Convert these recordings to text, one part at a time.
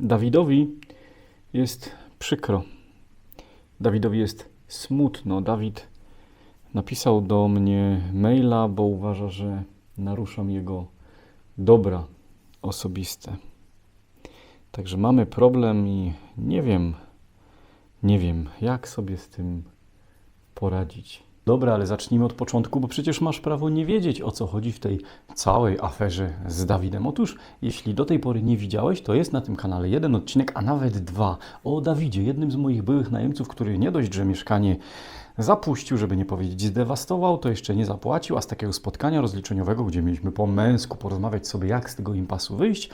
Dawidowi jest przykro. Dawidowi jest smutno. Dawid napisał do mnie maila, bo uważa, że naruszam jego dobra osobiste. Także mamy problem i nie wiem, nie wiem, jak sobie z tym poradzić. Dobra, ale zacznijmy od początku, bo przecież masz prawo nie wiedzieć, o co chodzi w tej całej aferze z Dawidem. Otóż, jeśli do tej pory nie widziałeś, to jest na tym kanale jeden odcinek, a nawet dwa o Dawidzie, jednym z moich byłych najemców, który nie dość, że mieszkanie zapuścił, żeby nie powiedzieć zdewastował, to jeszcze nie zapłacił, a z takiego spotkania rozliczeniowego, gdzie mieliśmy po męsku porozmawiać sobie, jak z tego impasu wyjść,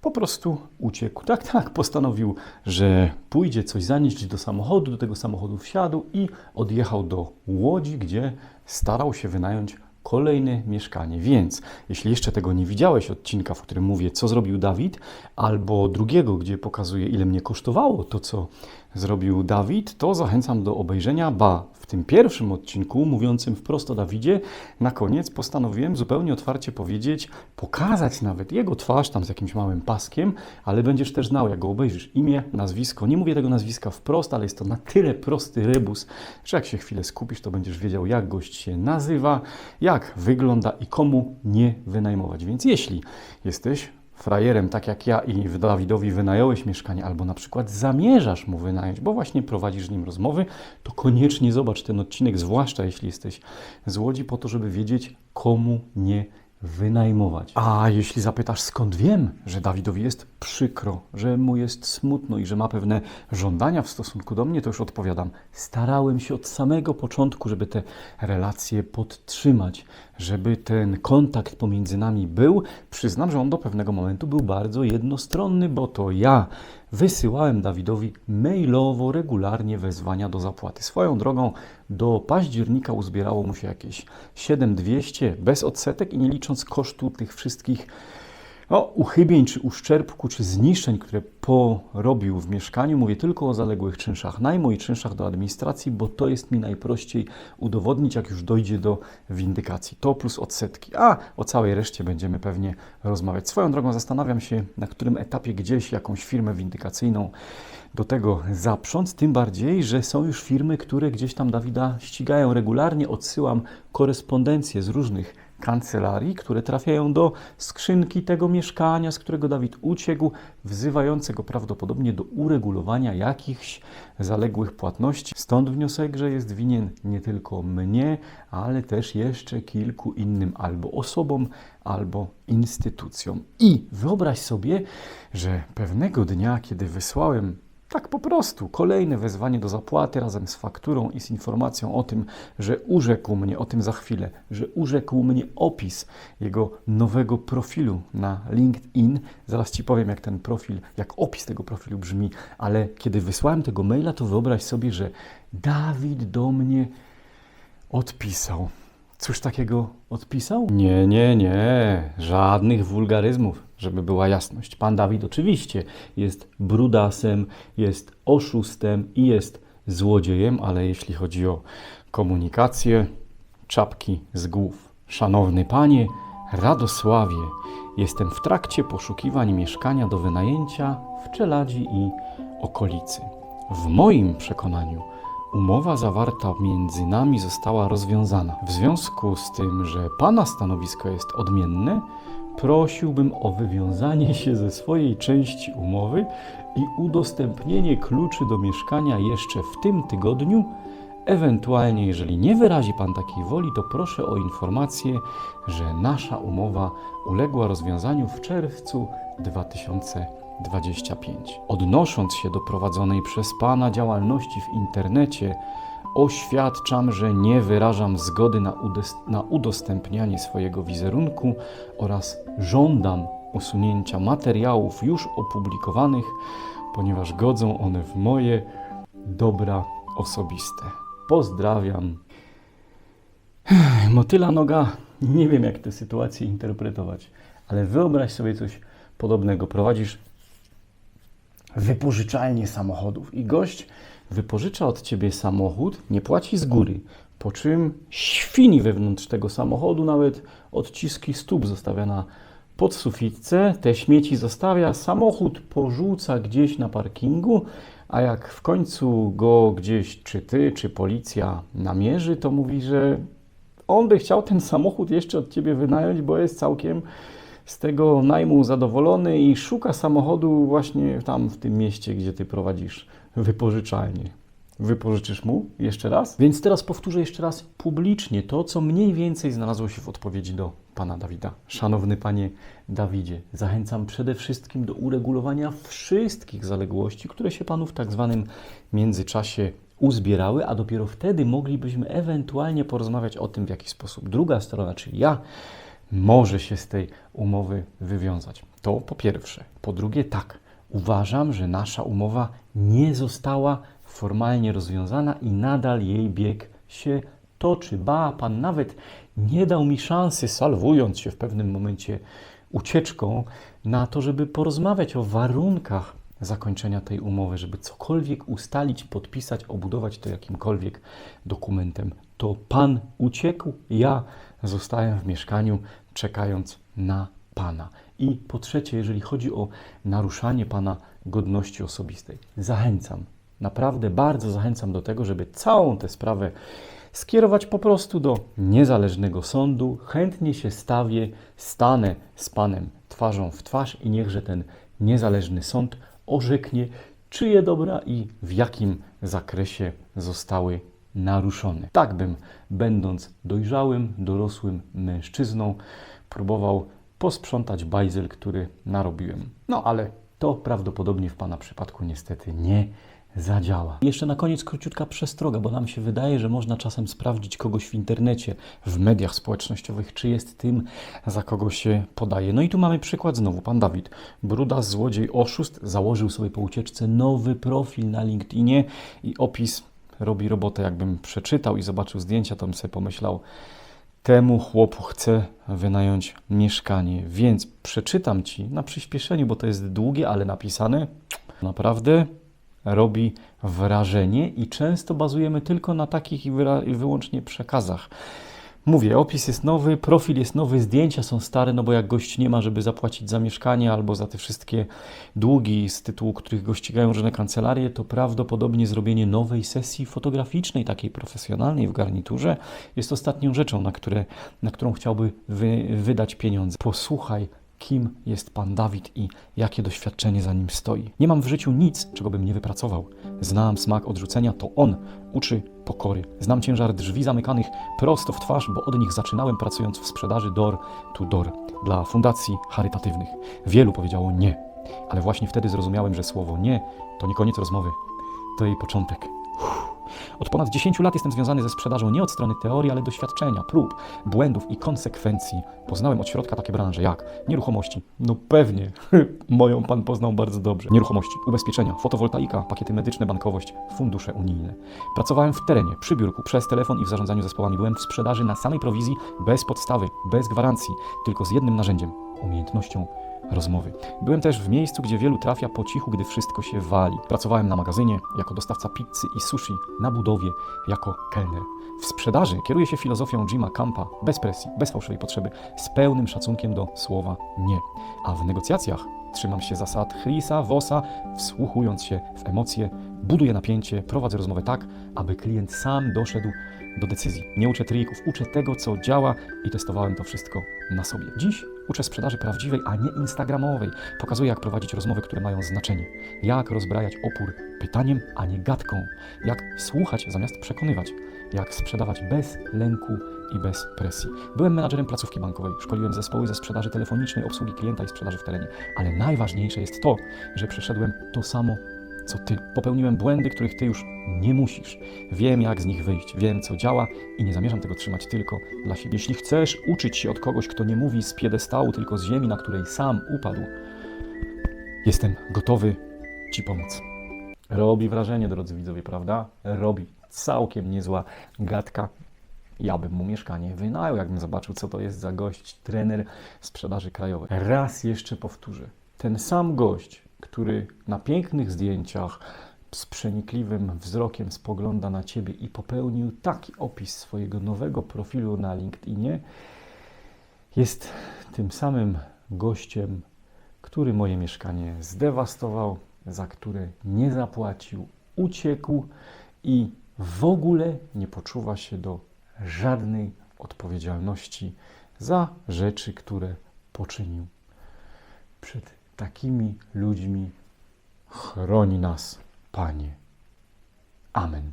po prostu uciekł. Tak, tak, postanowił, że pójdzie coś zanieść do samochodu, do tego samochodu wsiadł i odjechał do Łodzi, gdzie starał się wynająć kolejne mieszkanie. Więc jeśli jeszcze tego nie widziałeś, odcinka, w którym mówię, co zrobił Dawid, albo drugiego, gdzie pokazuję, ile mnie kosztowało to, co zrobił Dawid, to zachęcam do obejrzenia, ba, w tym pierwszym odcinku mówiącym wprost o Dawidzie, na koniec postanowiłem zupełnie otwarcie powiedzieć, pokazać nawet jego twarz tam z jakimś małym paskiem, ale będziesz też znał, jak go obejrzysz, imię, nazwisko. Nie mówię tego nazwiska wprost, ale jest to na tyle prosty rebus, że jak się chwilę skupisz, to będziesz wiedział, jak gość się nazywa, jak wygląda i komu nie wynajmować. Więc jeśli jesteś frajerem, tak jak ja i Dawidowi wynająłeś mieszkanie, albo na przykład zamierzasz mu wynająć, bo właśnie prowadzisz z nim rozmowy, to koniecznie zobacz ten odcinek, zwłaszcza jeśli jesteś z Łodzi, po to, żeby wiedzieć, komu nie wynajmować. A jeśli zapytasz, skąd wiem, że Dawidowi jest przykro, że mu jest smutno i że ma pewne żądania w stosunku do mnie, to już odpowiadam. Starałem się od samego początku, żeby te relacje podtrzymać, żeby ten kontakt pomiędzy nami był. Przyznam, że on do pewnego momentu był bardzo jednostronny, bo to ja wysyłałem Dawidowi mailowo regularnie wezwania do zapłaty. Swoją drogą do października uzbierało mu się jakieś 7200 bez odsetek i nie licząc kosztu tych wszystkich no, uchybień, czy uszczerbku, czy zniszczeń, które porobił w mieszkaniu. Mówię tylko o zaległych czynszach najmu i czynszach do administracji, bo to jest mi najprościej udowodnić, jak już dojdzie do windykacji. To plus odsetki. A o całej reszcie będziemy pewnie rozmawiać. Swoją drogą zastanawiam się, na którym etapie gdzieś jakąś firmę windykacyjną do tego zaprząc, tym bardziej, że są już firmy, które gdzieś tam Dawida ścigają regularnie. Odsyłam korespondencję z różnych kancelarii, które trafiają do skrzynki tego mieszkania, z którego Dawid uciekł, wzywające go prawdopodobnie do uregulowania jakichś zaległych płatności. Stąd wniosek, że jest winien nie tylko mnie, ale też jeszcze kilku innym albo osobom, albo instytucjom. I wyobraź sobie, że pewnego dnia, kiedy wysłałem tak po prostu. Kolejne wezwanie do zapłaty razem z fakturą i z informacją o tym, że urzekł mnie, o tym za chwilę, że urzekł mnie opis jego nowego profilu na LinkedIn. Zaraz Ci powiem, jak ten profil, jak opis tego profilu brzmi, ale kiedy wysłałem tego maila, to wyobraź sobie, że Dawid do mnie odpisał. Cóż takiego odpisał? Nie, nie, nie, żadnych wulgaryzmów, żeby była jasność. Pan Dawid oczywiście jest brudasem, jest oszustem i jest złodziejem, ale jeśli chodzi o komunikację, czapki z głów. Szanowny panie Radosławie, jestem w trakcie poszukiwań mieszkania do wynajęcia w Czeladzi i okolicy. W moim przekonaniu Umowa zawarta między nami została rozwiązana. W związku z tym, że Pana stanowisko jest odmienne, prosiłbym o wywiązanie się ze swojej części umowy i udostępnienie kluczy do mieszkania jeszcze w tym tygodniu. Ewentualnie, jeżeli nie wyrazi Pan takiej woli, to proszę o informację, że nasza umowa uległa rozwiązaniu w czerwcu 2020. 25. Odnosząc się do prowadzonej przez Pana działalności w internecie, oświadczam, że nie wyrażam zgody na, na udostępnianie swojego wizerunku oraz żądam usunięcia materiałów już opublikowanych, ponieważ godzą one w moje dobra osobiste. Pozdrawiam. Motyla noga, nie wiem jak tę sytuację interpretować, ale wyobraź sobie coś podobnego. Prowadzisz wypożyczalnię samochodów. I gość wypożycza od ciebie samochód, nie płaci z góry, po czym świni wewnątrz tego samochodu, nawet odciski stóp zostawia na pod sufitce, te śmieci zostawia, samochód porzuca gdzieś na parkingu, a jak w końcu go gdzieś czy ty, czy policja namierzy, to mówi, że on by chciał ten samochód jeszcze od ciebie wynająć, bo jest całkiem z tego najmu zadowolony i szuka samochodu właśnie tam w tym mieście, gdzie ty prowadzisz wypożyczalnię. Wypożyczysz mu jeszcze raz? Więc teraz powtórzę jeszcze raz publicznie to, co mniej więcej znalazło się w odpowiedzi do pana Dawida. Szanowny panie Dawidzie, zachęcam przede wszystkim do uregulowania wszystkich zaległości, które się panu w tak zwanym międzyczasie uzbierały, a dopiero wtedy moglibyśmy ewentualnie porozmawiać o tym, w jaki sposób druga strona, czyli ja, może się z tej umowy wywiązać. To po pierwsze. Po drugie, tak, uważam, że nasza umowa nie została formalnie rozwiązana i nadal jej bieg się toczy. Ba, pan nawet nie dał mi szansy, salwując się w pewnym momencie ucieczką, na to, żeby porozmawiać o warunkach zakończenia tej umowy, żeby cokolwiek ustalić, podpisać, obudować to jakimkolwiek dokumentem. To pan uciekł, ja zostałem w mieszkaniu, czekając na pana. I po trzecie, jeżeli chodzi o naruszanie pana godności osobistej, zachęcam, naprawdę bardzo zachęcam do tego, żeby całą tę sprawę skierować po prostu do niezależnego sądu. Chętnie się stawię, stanę z panem twarzą w twarz i niechże ten niezależny sąd orzeknie, czyje dobra i w jakim zakresie zostały naruszone. Tak bym, będąc dojrzałym, dorosłym mężczyzną, próbował posprzątać bajzel, który narobiłem. No ale to prawdopodobnie w Pana przypadku niestety nie zadziała. Jeszcze na koniec króciutka przestroga, bo nam się wydaje, że można czasem sprawdzić kogoś w internecie, w mediach społecznościowych, czy jest tym, za kogo się podaje. No i tu mamy przykład znowu. Pan Dawid, bruda, złodziej, oszust, założył sobie po ucieczce nowy profil na LinkedInie i opis robi robotę. Jakbym przeczytał i zobaczył zdjęcia, to bym sobie pomyślał, temu chłopu chcę wynająć mieszkanie. Więc przeczytam Ci na przyspieszeniu, bo to jest długie, ale napisane naprawdę robi wrażenie i często bazujemy tylko na takich i, i wyłącznie przekazach. Mówię, opis jest nowy, profil jest nowy, zdjęcia są stare, no bo jak gość nie ma, żeby zapłacić za mieszkanie albo za te wszystkie długi z tytułu których go ścigają różne kancelarie, to prawdopodobnie zrobienie nowej sesji fotograficznej, takiej profesjonalnej w garniturze, jest ostatnią rzeczą, na, które, na którą chciałby wy, wydać pieniądze. Posłuchaj kim jest pan Dawid i jakie doświadczenie za nim stoi. Nie mam w życiu nic, czego bym nie wypracował. Znam smak odrzucenia, to on uczy pokory. Znam ciężar drzwi zamykanych prosto w twarz, bo od nich zaczynałem pracując w sprzedaży door to door dla fundacji charytatywnych. Wielu powiedziało nie, ale właśnie wtedy zrozumiałem, że słowo nie to nie koniec rozmowy, to jej początek. Uff. Od ponad 10 lat jestem związany ze sprzedażą nie od strony teorii, ale doświadczenia, prób, błędów i konsekwencji. Poznałem od środka takie branże jak nieruchomości. No pewnie, moją pan poznał bardzo dobrze. Nieruchomości, ubezpieczenia, fotowoltaika, pakiety medyczne, bankowość, fundusze unijne. Pracowałem w terenie, przy biurku, przez telefon i w zarządzaniu zespołami. Byłem w sprzedaży na samej prowizji, bez podstawy, bez gwarancji, tylko z jednym narzędziem umiejętnością rozmowy. Byłem też w miejscu, gdzie wielu trafia po cichu, gdy wszystko się wali. Pracowałem na magazynie jako dostawca pizzy i sushi, na budowie jako kelner. W sprzedaży kieruję się filozofią Jima Campa, bez presji, bez fałszywej potrzeby, z pełnym szacunkiem do słowa nie. A w negocjacjach trzymam się zasad Chrisa Vossa, wsłuchując się w emocje, buduję napięcie, prowadzę rozmowę tak, aby klient sam doszedł do decyzji. Nie uczę trików, uczę tego, co działa i testowałem to wszystko na sobie. Dziś uczę sprzedaży prawdziwej, a nie instagramowej. Pokazuję, jak prowadzić rozmowy, które mają znaczenie. Jak rozbrajać opór pytaniem, a nie gadką. Jak słuchać zamiast przekonywać. Jak sprzedawać bez lęku i bez presji. Byłem menadżerem placówki bankowej, szkoliłem zespoły ze sprzedaży telefonicznej, obsługi klienta i sprzedaży w terenie. Ale najważniejsze jest to, że przeszedłem to samo co ty. Popełniłem błędy, których ty już nie musisz. Wiem, jak z nich wyjść, wiem, co działa i nie zamierzam tego trzymać tylko dla siebie. Jeśli chcesz uczyć się od kogoś, kto nie mówi z piedestału, tylko z ziemi, na której sam upadł, jestem gotowy ci pomóc. Robi wrażenie, drodzy widzowie, prawda? Robi. Całkiem niezła gadka. Ja bym mu mieszkanie wynajął, jakbym zobaczył, co to jest za gość, trener sprzedaży krajowej. Raz jeszcze powtórzę. Ten sam gość, który na pięknych zdjęciach z przenikliwym wzrokiem spogląda na ciebie i popełnił taki opis swojego nowego profilu na LinkedInie, jest tym samym gościem, który moje mieszkanie zdewastował, za które nie zapłacił, uciekł i w ogóle nie poczuwa się do żadnej odpowiedzialności za rzeczy, które poczynił. Przed takimi ludźmi chroni nas, Panie. Amen.